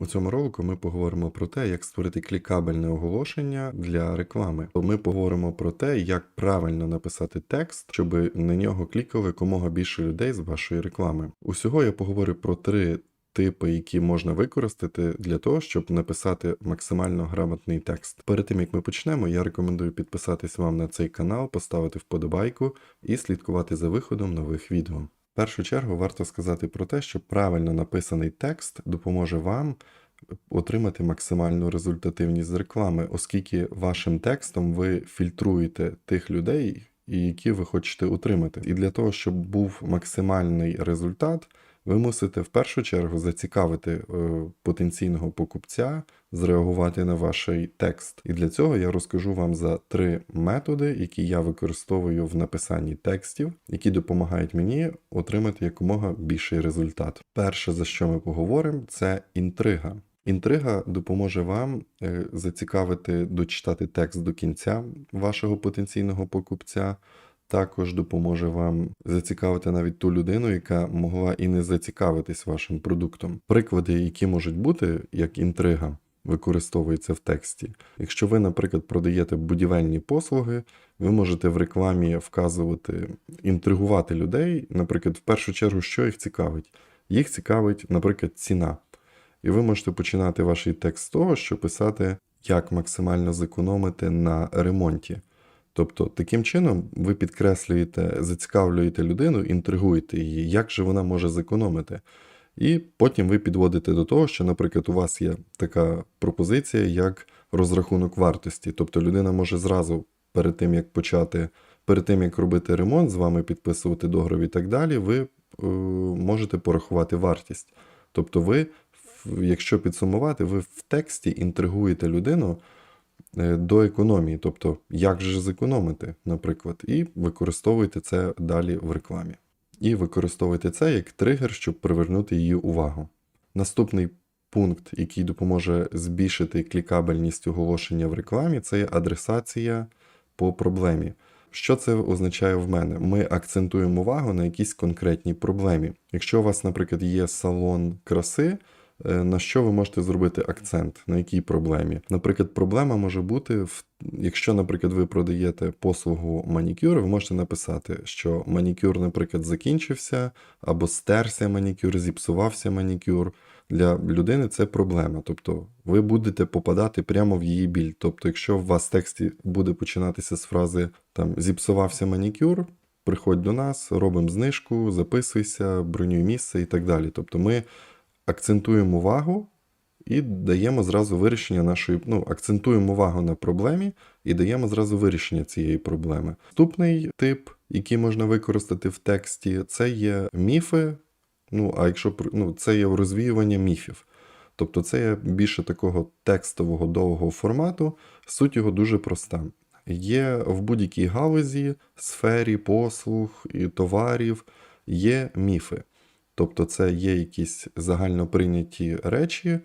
У цьому ролику ми поговоримо про те, як створити клікабельне оголошення для реклами. Ми поговоримо про те, як правильно написати текст, щоб на нього клікали якомога більше людей з вашої реклами. Усього я поговорю про три типи, які можна використати для того, щоб написати максимально грамотний текст. Перед тим як ми почнемо, я рекомендую підписатись вам на цей канал, поставити вподобайку і слідкувати за виходом нових відео. Першу чергу варто сказати про те, що правильно написаний текст допоможе вам отримати максимальну результативність з реклами, оскільки вашим текстом ви фільтруєте тих людей, які ви хочете отримати. І для того, щоб був максимальний результат, ви мусите в першу чергу зацікавити е, потенційного покупця, зреагувати на ваш текст. І для цього я розкажу вам за три методи, які я використовую в написанні текстів, які допомагають мені отримати якомога більший результат. Перше, за що ми поговоримо, це інтрига. Інтрига допоможе вам е, зацікавити дочитати текст до кінця вашого потенційного покупця. Також допоможе вам зацікавити навіть ту людину, яка могла і не зацікавитись вашим продуктом. Приклади, які можуть бути як інтрига, використовуються в тексті. Якщо ви, наприклад, продаєте будівельні послуги, ви можете в рекламі вказувати, інтригувати людей, наприклад, в першу чергу, що їх цікавить. Їх цікавить, наприклад, ціна. І ви можете починати ваш текст з того, що писати, як максимально зекономити на ремонті. Тобто, таким чином ви підкреслюєте, зацікавлюєте людину, інтригуєте її, як же вона може зекономити. І потім ви підводите до того, що, наприклад, у вас є така пропозиція, як розрахунок вартості. Тобто людина може зразу перед тим, як почати, перед тим, як робити ремонт, з вами підписувати договір і так далі, ви е, можете порахувати вартість. Тобто, ви, якщо підсумувати, ви в тексті інтригуєте людину до економії, тобто, як же зекономити, наприклад, і використовуєте це далі в рекламі. І використовуйте це як тригер, щоб привернути її увагу. Наступний пункт, який допоможе збільшити клікабельність оголошення в рекламі, це адресація по проблемі. Що це означає в мене? Ми акцентуємо увагу на якійсь конкретній проблемі. Якщо у вас, наприклад, є салон краси, е, на що ви можете зробити акцент, на якій проблемі? Наприклад, проблема може бути в якщо, наприклад, ви продаєте послугу манікюр, ви можете написати, що манікюр, наприклад, закінчився, або стерся манікюр, зіпсувався манікюр. Для людини це проблема. Тобто ви будете попадати прямо в її біль. Тобто, якщо у вас в тексті буде починатися з фрази там зіпсувався манікюр, приходь до нас, робимо знижку, записуйся, бронюй місце і так далі. Тобто ми акцентуємо увагу і даємо зразу вирішення нашої, ну, акцентуємо увагу на проблемі і даємо зразу вирішення цієї проблеми. Наступний тип, який можна використати в тексті, це є міфи. Ну, а якщо ну, це є розвіювання міфів. Тобто це є більше такого текстового довгого формату, суть його дуже проста. Є в будь-якій галузі, сфері послуг і товарів є міфи. Тобто це є якісь загально прийняті речі, е,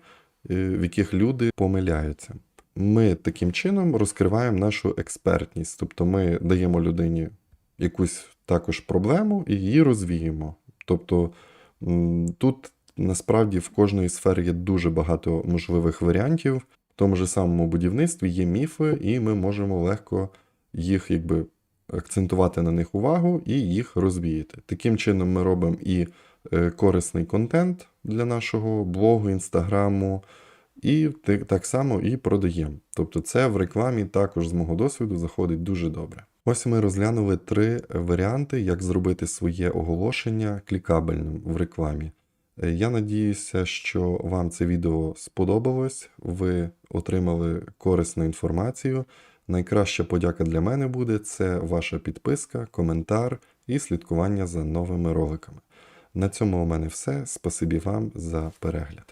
в яких люди помиляються. Ми таким чином розкриваємо нашу експертність, тобто ми даємо людині якусь також проблему і її розвіємо. Тобто тут насправді в кожної сфері є дуже багато можливих варіантів. В тому ж самому будівництві є міфи, і ми можемо легко їх якби акцентувати на них увагу і їх розвіяти. Таким чином, ми робимо і корисний контент для нашого блогу, інстаграму, і так само і продаємо. Тобто, це в рекламі також з мого досвіду заходить дуже добре. Ось ми розглянули три варіанти, як зробити своє оголошення клікабельним в рекламі. Е, Я надіюся, що вам це відео сподобалось, ви отримали корисну інформацію. Найкраща подяка для мене буде це ваша підписка, коментар і слідкування за новими роликами. На цьому у мене все. Спасибі вам за перегляд.